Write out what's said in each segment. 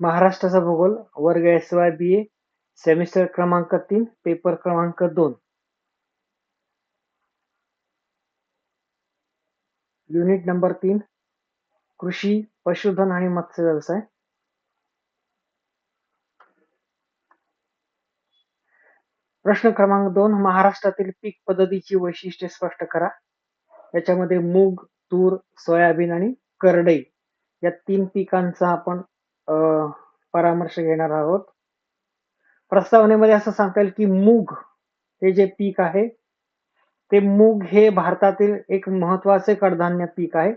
महाराष्ट्राचा भूगोल वर्ग S Y B A semester क्रमांक तीन पेपर क्रमांक दोन. युनिट नंबर तीन कृषी पशुधन आणि मत्स्य व्यवसाय. प्रश्न क्रमांक दोन महाराष्ट्रातील पीक पद्धतीची वैशिष्ट्ये स्पष्ट करा. याच्यामध्ये मूग तूर सोयाबीन आणि करडई या तीन पिकांचा आपण परामर्श घेणार आहोत. प्रस्तावनेमध्ये असं सांगता येईल की मूग हे जे पीक आहे ते मूग हे भारतातील एक महत्त्वाचे कडधान्य पीक आहे.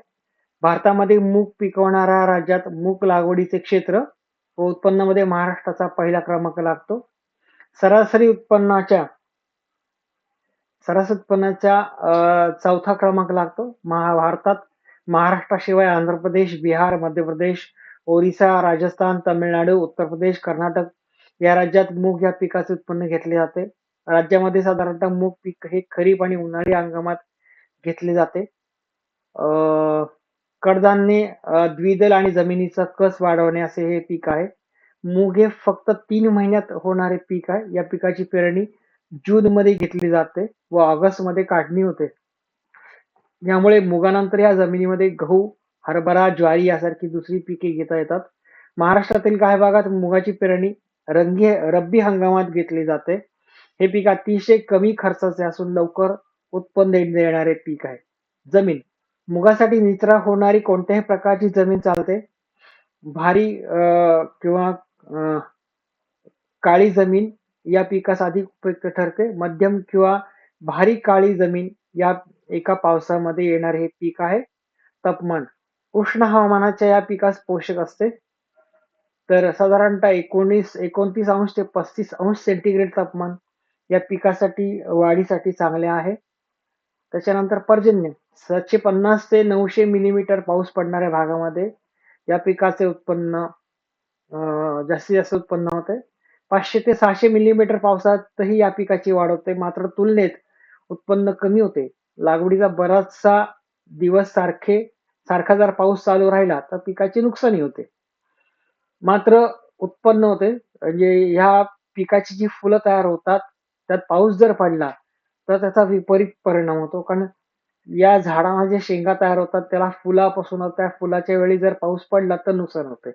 भारतामध्ये मूग पिकवणाऱ्या राज्यात मूग लागवडीचे क्षेत्र व उत्पन्नामध्ये महाराष्ट्राचा पहिला क्रमांक लागतो. सरासरी उत्पन्नाच्या सरासरी उत्पन्नाच्या चौथा क्रमांक लागतो. महाभारतात महाराष्ट्राशिवाय आंध्र प्रदेश बिहार मध्य प्रदेश ओरिसा राजस्थान तामिळनाडू उत्तर प्रदेश कर्नाटक या राज्यात मूग या पिकाचे उत्पन्न घेतले जाते. राज्यामध्ये साधारणतः मूग पीक हे खरीप आणि उन्हाळी हंगामात घेतले जाते. अ, कडधान्य अ, द्विदल आणि जमिनीचा कस वाढवणे असे हे पीक आहे. मूग हे फक्त तीन महिन्यात होणारे पीक आहे. या पिकाची पेरणी जून मध्ये घेतली जाते व ऑगस्टमध्ये काढणी होते. यामुळे मुगानंतर या जमिनीमध्ये गहू हरभरा ज्वारी यासारखी दुसरी पिके घेता येतात. महाराष्ट्रातील काही भागात मुगाची पेरणी रंगी रब्बी हंगामात घेतली जाते. हे पीक अतिशय कमी खर्चाचे असून लवकर उत्पन्न देणारे पीक आहे. जमीन. मुगासाठी निचरा होणारी कोणत्याही प्रकारची जमीन चालते. भारी किंवा काळी जमीन या पिकास अधिक उपयुक्त ठरते. मध्यम किंवा भारी काळी जमीन या एका पावसामध्ये येणारे हे पीक आहे. तापमान. उष्ण हवामानाच्या या पिकास पोषक असते. तर साधारणतः एकोणीस एकोणतीस अंश ते पस्तीस अंश सेंटीग्रेड तापमान या पिकासाठी वाढीसाठी चांगले आहे. त्याच्यानंतर पर्जन्य सातशे पन्नास ते नऊशे मिलीमीटर पाऊस पडणाऱ्या भागामध्ये या पिकाचे उत्पन्न जास्तीत जास्त उत्पन्न होते. पाचशे ते सहाशे मिलीमीटर पावसातही या पिकाची वाढ होते. मात्र तुलनेत उत्पन्न कमी होते. लागवडीचा बराचसा दिवस सारखे सारखा जर पाऊस चालू राहिला तर पिकाची नुकसानी होते. मात्र उत्पन्न होते. म्हणजे ह्या पिकाची जी फुलं तयार होतात त्यात पाऊस जर पडला तर त्याचा विपरीत परिणाम होतो. कारण या झाडांना जे शेंगा तयार होतात त्याला फुलापासून त्या फुलाच्या वेळी जर पाऊस पडला तर नुकसान होते.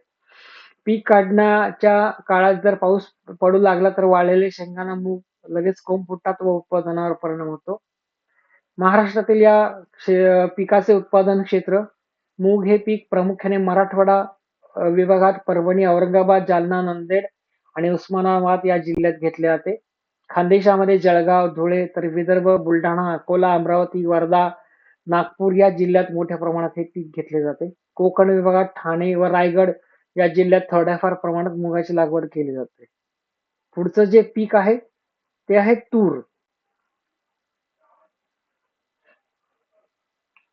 पीक काढण्याच्या काळात जर पाऊस पडू लागला तर वाळलेले शेंगांना मूग लगेच कोंब फुटतात व उत्पादनावर परिणाम होतो. महाराष्ट्रातील या पिकाचे उत्पादन क्षेत्र मूग हे पीक प्रामुख्याने मराठवाडा विभागात परभणी औरंगाबाद जालना नांदेड आणि उस्मानाबाद या जिल्ह्यात घेतले जाते. खानदेशामध्ये जळगाव धुळे तर विदर्भ बुलढाणा अकोला अमरावती वर्धा नागपूर या जिल्ह्यात मोठ्या प्रमाणात हे पीक घेतले जाते. कोकण विभागात ठाणे व रायगड या जिल्ह्यात थोड्याफार प्रमाणात मुगाची लागवड केली जाते. पुढचं जे पीक आहे ते आहे तूर.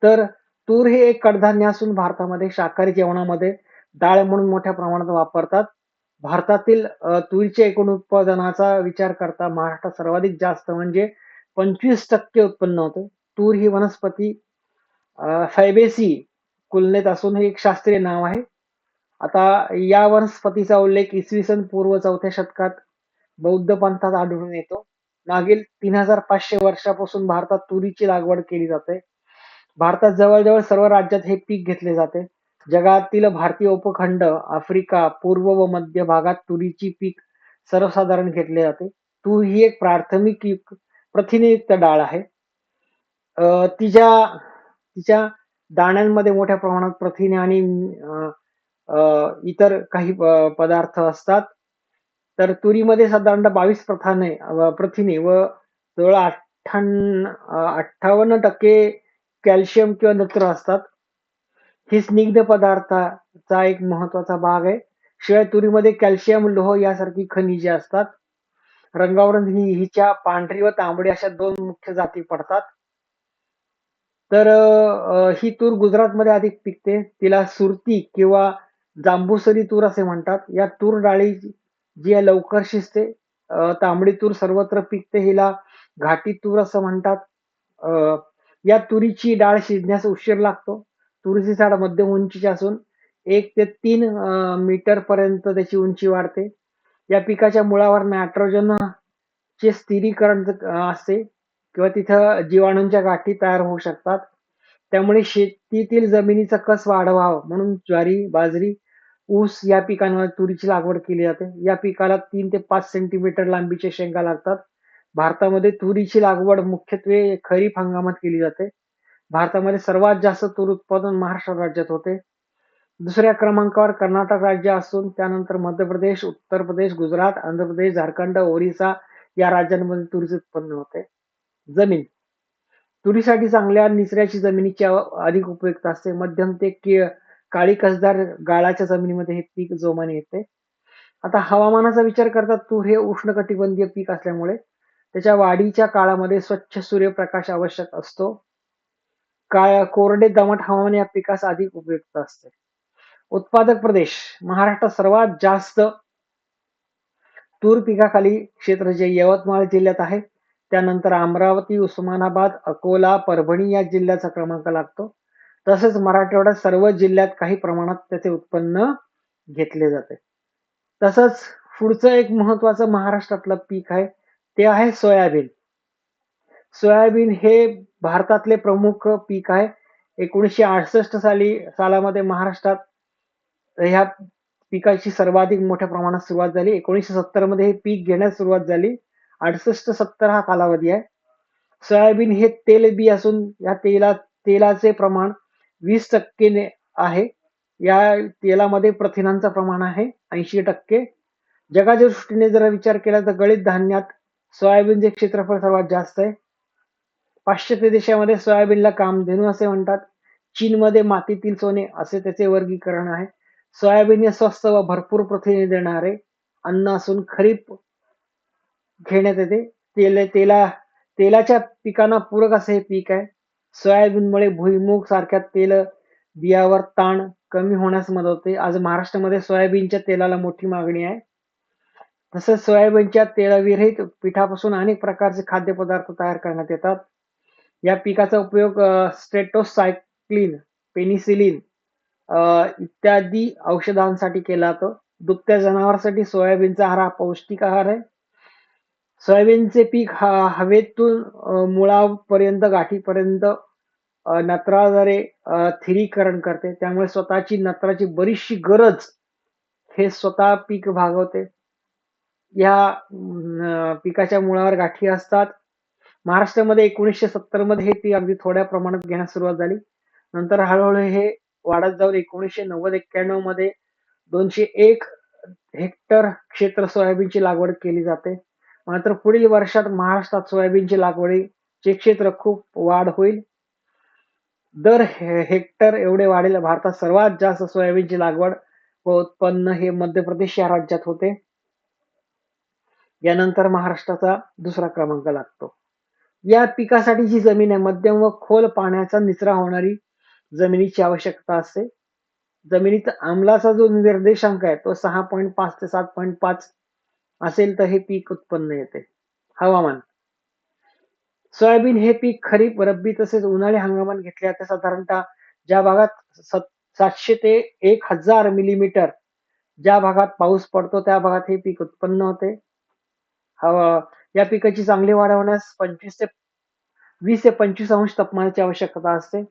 तर तूर हे एक कडधान्य असून भारतामध्ये शाकाहारी जेवणामध्ये डाळ म्हणून मोठ्या प्रमाणात वापरतात. भारतातील तुरीच्या एकूण उत्पादनाचा विचार करता महाराष्ट्रात सर्वाधिक जास्त म्हणजे पंचवीस टक्के उत्पन्न होते. तूर ही वनस्पती फैबेसी कुलनेत असून हे एक शास्त्रीय नाव आहे. आता या वनस्पतीचा उल्लेख इसवी सन पूर्व चौथ्या शतकात बौद्ध पंथात आढळून येतो. मागील तीन हजार पाचशे वर्षापासून भारतात तुरीची लागवड केली जाते. भारतात जवळजवळ सर्व राज्यात हे पीक घेतले जाते. जगातील भारतीय उपखंड आफ्रिका पूर्व व मध्य भागात तुरीची पीक सर्वसाधारण घेतले जाते. तूर ही एक प्राथमिक युक्त प्रथिनेयुक्त डाळ आहे. अ, तिच्या तिच्या दाण्यांमध्ये मोठ्या प्रमाणात प्रथिने आणि अ, अ, इतर काही प- पदार्थ असतात. तर तुरीमध्ये साधारणतः बावीस प्रथाने अ, प्रथिने व जवळ अठ्ठा अठ्ठावन्न टक्के कॅल्शियम किंवा नत्र असतात. ही स्निग्ध पदार्थाचा एक महत्त्वाचा भाग आहे. शिवाय तुरीमध्ये कॅल्शियम लोह यासारखी खनिजे असतात. रंगावरून ही हिच्या पांढरी व तांबडी अशा दोन मुख्य जाती पडतात. तर ही तूर गुजरातमध्ये अधिक पिकते. तिला सुरती किंवा जांबूसरी तूर असे म्हणतात. या तूर डाळी जी आहे लवकर शिजते. तांबडी तूर सर्वत्र पिकते. हिला घाटी तूर असं म्हणतात. या तुरीची डाळ शिजण्यास उशीर लागतो. तुरीची झाड मध्यम उंचीची असून एक ते तीन मीटर पर्यंत त्याची उंची वाढते. या पिकाच्या मुळावर नायट्रोजन चे स्थिरीकरण असते किंवा तिथं जीवाणूंच्या गाठी तयार होऊ शकतात. त्यामुळे शेतीतील जमिनीचा कस वाढवावा म्हणून ज्वारी बाजरी ऊस या पिकांवर तुरीची लागवड केली जाते. या पिकाला तीन ते पाच सेंटीमीटर लांबीचे शेंगा लागतात. भारतामध्ये तुरीची लागवड मुख्यत्वे खरीप हंगामात केली जाते. भारतामध्ये सर्वात जास्त तूर उत्पादन महाराष्ट्र राज्यात होते. दुसऱ्या क्रमांकावर कर्नाटक राज्य असून त्यानंतर मध्य प्रदेश उत्तर प्रदेश गुजरात आंध्र प्रदेश झारखंड ओरिसा या राज्यांमध्ये तुरीचे उत्पन्न होते. जमीन. तुरीसाठी चांगल्या निचऱ्याची जमिनीची अधिक उपयुक्त असते. मध्यम ते काळी कसदार गाळाच्या जमिनीमध्ये हे पीक जोमाने येते. आता हवामानाचा विचार करता तूर हे उष्णकटिबंधीय पीक असल्यामुळे त्याच्या वाढीच्या काळामध्ये स्वच्छ सूर्यप्रकाश आवश्यक असतो. काय कोरडे दमट हवामान या पिकास अधिक उपयुक्त असते. उत्पादक प्रदेश महाराष्ट्रात सर्वात जास्त तूर पिकाखाली क्षेत्र जे यवतमाळ जिल्ह्यात आहे त्यानंतर अमरावती उस्मानाबाद अकोला परभणी या जिल्ह्याचा क्रमांक लागतो. तसेच मराठवाड्यात सर्व जिल्ह्यात काही प्रमाणात त्याचे उत्पन्न घेतले जाते. तसंच पुढचं एक महत्वाचं महाराष्ट्रातलं पीक आहे ते आहे सोयाबीन. सोयाबीन हे भारतातले प्रमुख पीक आहे. एकोणीसशे अडसष्ट साली सालामध्ये महाराष्ट्रात ह्या पिकाची सर्वाधिक मोठ्या प्रमाणात सुरुवात झाली. एकोणीसशे सत्तरमध्ये हे पीक घेण्यास सुरुवात झाली. अडसष्ट सत्तर हा कालावधी आहे. सोयाबीन हे तेलबी असून या तेला तेलाचे प्रमाण वीस टक्के आहे. या तेलामध्ये प्रथिनांचं प्रमाण आहे ऐंशी टक्के. जगाच्या दृष्टीने जर विचार केला तर गळीत धान्यात सोयाबीनचे क्षेत्रफळ सर्वात जास्त आहे. पाश्चात्य देशामध्ये सोयाबीनला कामधेनू असे म्हणतात. चीनमध्ये मातीतील सोने असे त्याचे वर्गीकरण आहे. सोयाबीन हे स्वस्त व भरपूर प्रथिने देणारे अन्न असून खरीप घेण्यात येते. तेल तेला तेलाच्या पिकांना पूरक असे हे पीक आहे. सोयाबीनमुळे भुईमुग सारख्या तेल बियावर ताण कमी होण्यास मदत होते. आज महाराष्ट्रामध्ये सोयाबीनच्या तेलाला मोठी मागणी आहे. तसंच सोयाबीनच्या तेलाविरहित पिठापासून अनेक प्रकारचे खाद्यपदार्थ तयार करण्यात येतात. या पिकाचा उपयोग स्ट्रेटोसायक्लिन पेनिसिलिन इत्यादी औषधांसाठी केला जातो. दुभत्या जनावरांसाठी सोयाबीनचा आहार हा पौष्टिक आहार आहे. सोयाबीनचे पीक हा हवेतून मुळापर्यंत गाठीपर्यंत नत्राद्वारे थिरीकरण करते. त्यामुळे स्वतःची नत्राची बरीचशी गरज हे स्वतः पीक भागवते. या पिकाच्या मुळावर गाठी असतात. महाराष्ट्रामध्ये एकोणीसशे सत्तरमध्ये हे पीक अगदी थोड्या प्रमाणात घेण्यास सुरुवात झाली. नंतर हळूहळू हे वाढत जाऊन एकोणीसशे नव्वद एक्क्याण्णवमध्ये दोनशे एक हेक्टर क्षेत्र सोयाबीनची लागवड केली जाते. मात्र पुढील वर्षात महाराष्ट्रात सोयाबीनची लागवडीचे क्षेत्र खूप वाढ होईल. दर हेक्टर एवढे वाढेल भारतात सर्वात जास्त सोयाबीनची लागवड व उत्पन्न हे मध्य प्रदेश या राज्यात होते. यानंतर महाराष्ट्राचा दुसरा क्रमांक लागतो. या पिकासाठी जी जमीन आहे मध्यम व खोल पाण्याचा निचरा होणारी जमिनीची आवश्यकता असते. जमिनीत आम्लाचा जो निर्देशांक आहे तो सहा पॉईंट पाच ते सात पॉईंट पाच असेल तर हे पीक उत्पन्न येते. हवामान. सोयाबीन हे पीक खरीप रब्बी तसेच उन्हाळी हंगामात घेतले जाते. साधारणतः ज्या भागात सातशे ते एक हजार मिलीमीटर ज्या भागात पाऊस पडतो त्या भागात हे पीक उत्पन्न होते. या पिकाची चांगली वाढ होण्यास पंचवीस ते वीस ते पंचवीस अंश तापमानाची आवश्यकता असते.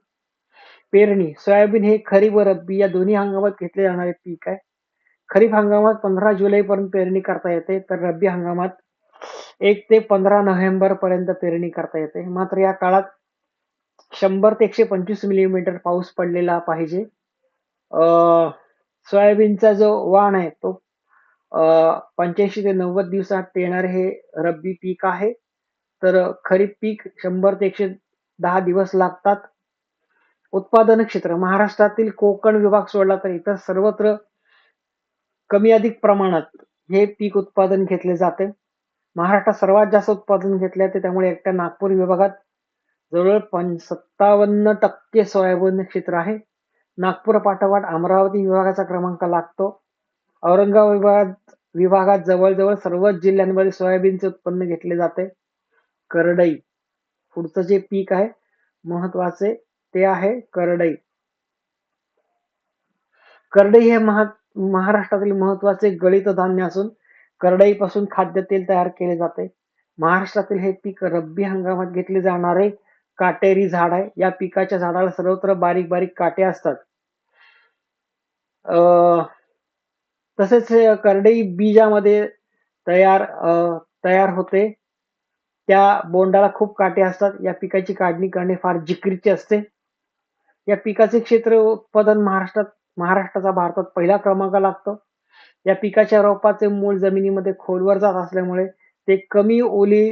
पेरणी सोयाबीन हे खरीप व रब्बी या दोन्ही हंगामात घेतले जाणारे पीक आहे. खरीप हंगामात पंधरा जुलै पर्यंत पेरणी करता येते तर रब्बी हंगामात एक ते पंधरा नोव्हेंबर पर्यंत पेरणी करता येते. मात्र या काळात शंभर ते एकशे पंचवीस मिलीमीटर पाऊस पडलेला पाहिजे. सोयाबीनचा जो वाण आहे तो पंच्याऐंशी ते नव्वद दिवसात येणारे हे रब्बी पीक आहे. तर खरीप पीक शंभर ते एकशे दहा दिवस लागतात. उत्पादन क्षेत्र महाराष्ट्रातील कोकण विभाग सोडला तर इतर सर्वत्र कमी अधिक प्रमाणात हे पीक उत्पादन घेतले जाते. महाराष्ट्रात सर्वात जास्त उत्पादन घेतले जाते त्यामुळे एकट्या नागपूर विभागात जवळ सत्तावन्न टक्के सोयाबीन क्षेत्र आहे. नागपूर पाठोपाठ अमरावती विभागाचा क्रमांक लागतो. औरंगाबाद विभागात जवळजवळ सर्वच जिल्ह्यांमध्ये सोयाबीनचे उत्पन्न घेतले जाते. करडई पुढचं जे पीक आहे महत्त्वाचे ते आहे करडई. करडई हे महा महाराष्ट्रातील महत्त्वाचे गळीत धान्य असून करडईपासून खाद्यतेल तयार केले जाते. महाराष्ट्रातील हे पीक रब्बी हंगामात घेतले जाणारे काटेरी झाड आहे. या पिकाच्या झाडाला सर्वत्र बारीक बारीक काटे असतात. अं, तसेच करडई बीजामध्ये तयार तयार होते. त्या बोंडाला खूप काटे असतात. या पिकाची काढणी करणे फार जिकरीचे असते. या पिकाचे क्षेत्र उत्पादन महाराष्ट्रात महाराष्ट्राचा भारतात पहिला क्रमांक लागतो. या पिकाच्या रोपाचे मूळ जमिनीमध्ये खोलवर जात असल्यामुळे ते कमी ओली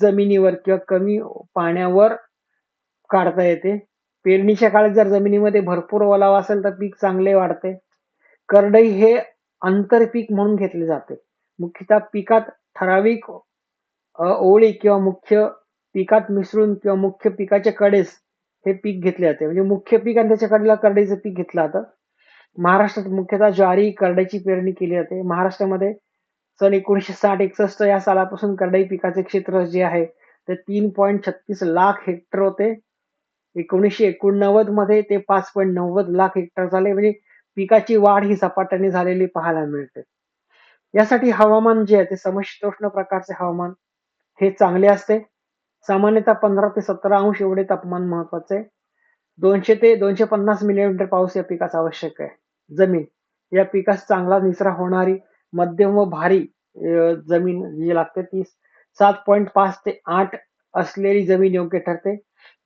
जमिनीवर किंवा कमी पाण्यावर काढता येते. पेरणीच्या काळात जर जमिनीमध्ये भरपूर ओलावा असेल तर पीक चांगले वाढते. करडई हे आंतरपीक म्हणून घेतले जाते. मुख्यतः पिकात ठराविक ओळी किंवा मुख्य पिकात मिसळून किंवा मुख्य पिकाच्या कडेस हे पीक घेतले जाते. म्हणजे मुख्य पीक आणि त्याच्या कडेला करडईचं पीक घेतलं जातं. महाराष्ट्रात मुख्यतः ज्वारी करड्याची पेरणी केली जाते. महाराष्ट्रामध्ये सन एकोणीसशे साठ एकसष्ट या सालापासून करडई पिकाचे क्षेत्र जे आहे ते तीन पॉईंट छत्तीस लाख हेक्टर होते. एकोणीसशे एकोणनव्वदमध्ये ते पाच पॉईंट नव्वद लाख हेक्टर झाले. म्हणजे पिकाची वाढ ही झपाट्याने झालेली पाहायला मिळते. यासाठी हवामान जे आहे ते समशीतोष्ण प्रकारचे हवामान हे चांगले असते. सामान्यतः पंधरा ते सतरा अंश एवढे तापमान महत्त्वाचे दोनशे ते दोनशे पन्नास मिलीमीटर पाऊस या पिकास आवश्यक आहे. जमीन या पिकास चांगला निचरा होणारी मध्यम व भारी जमीन जी लागते ती सात पॉईंट पाच ते आठ असलेली जमीन योग्य ठरते.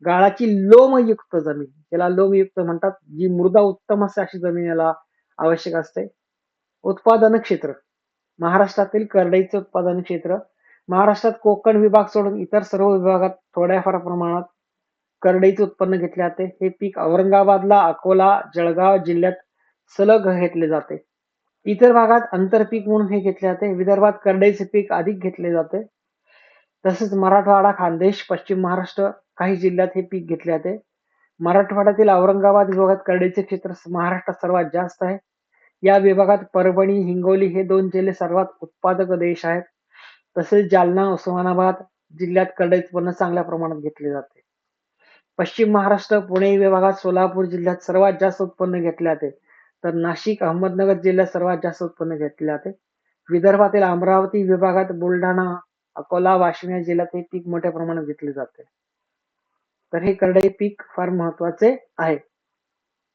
गाळाची लोमयुक्त जमीन. त्याला लोमयुक्त म्हणतात जी मृदा उत्तम असते अशी जमीन याला आवश्यक असते. उत्पादन क्षेत्र. महाराष्ट्रातील करडईचे उत्पादन क्षेत्र. महाराष्ट्रात कोकण विभाग सोडून इतर सर्व विभागात थोड्याफार प्रमाणात करडईचे उत्पन्न घेतले जाते. हे पीक औरंगाबादला अकोला जळगाव जिल्ह्यात सलग घेतले जाते. इतर भागात आंतरपीक म्हणून हे घेतले जाते. विदर्भात करडईचे पीक अधिक घेतले जाते. तसेच मराठवाडा खानदेश पश्चिम महाराष्ट्र काही जिल्ह्यात हे पीक घेतले जाते. मराठवाड्यातील औरंगाबाद विभागात करडईचे क्षेत्र महाराष्ट्रात सर्वात जास्त आहे. या विभागात परभणी हिंगोली हे दोन जिल्हे सर्वात उत्पादक देश आहेत. तसेच जालना उस्मानाबाद जिल्ह्यात करडई उत्पन्न चांगल्या प्रमाणात घेतले जाते. पश्चिम महाराष्ट्र पुणे विभागात सोलापूर जिल्ह्यात सर्वात जास्त उत्पन्न घेतले जाते. तर नाशिक अहमदनगर जिल्ह्यात सर्वात जास्त उत्पन्न घेतले जाते. विदर्भातील अमरावती विभागात बुलढाणा अकोला वाशिम या जिल्ह्यात हे पीक मोठ्या प्रमाणात घेतले जाते. तर हे करडई पीक फार महत्त्वाचे आहे.